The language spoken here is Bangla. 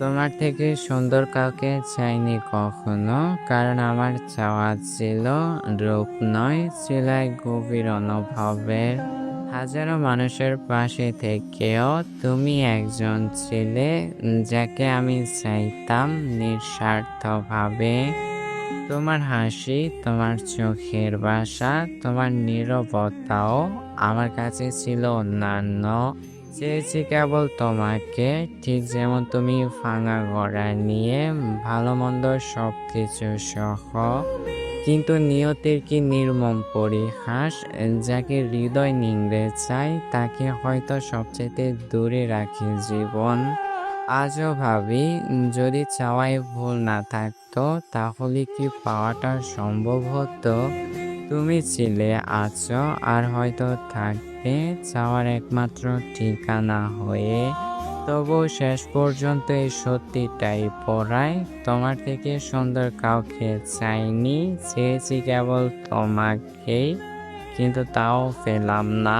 তোমার থেকে সুন্দর কাউকে চাইনি কখনো, কারণ আমার চাওয়া ছিল রূপ নয়, ছিল এক গভীর অনুভবের। হাজারো মানুষের পাশে থেকেও তুমি একজন ছিলে, যাকে আমি চাইতাম নিঃস্বার্থভাবে। তোমার হাসি, তোমার চোখের বাসা, তোমার নীরবতাও আমার কাছে ছিল অন্যান্য চেয়েছি কেবল তোমাকে, ঠিক যেমন তুমি ভাঙা গড়া নিয়ে ভালো মন্দ সব কিছু সহ, কিন্তু নিয়তির কি নির্মম পরিহাস, যাকে হৃদয় নিংড়ে চাই তাকে হয়তো সবচেয়ে দূরে রাখি জীবন। আজও ভাবি, যদি চাওয়াই ভুল না থাকতো, তাহলে কি পাওয়াটা সম্ভব হতো? তুমি ছিলে আছো, আর হয়তো থাকবে চাওয়ার একমাত্র ঠিকানা হয়ে তবু শেষ পর্যন্ত এই সত্যিটাই পড়ায়। তোমার থেকে সুন্দর কাউকে চাইনি, চেয়েছি কেবল তোমাকেই, কিন্তু তাও পেলাম না।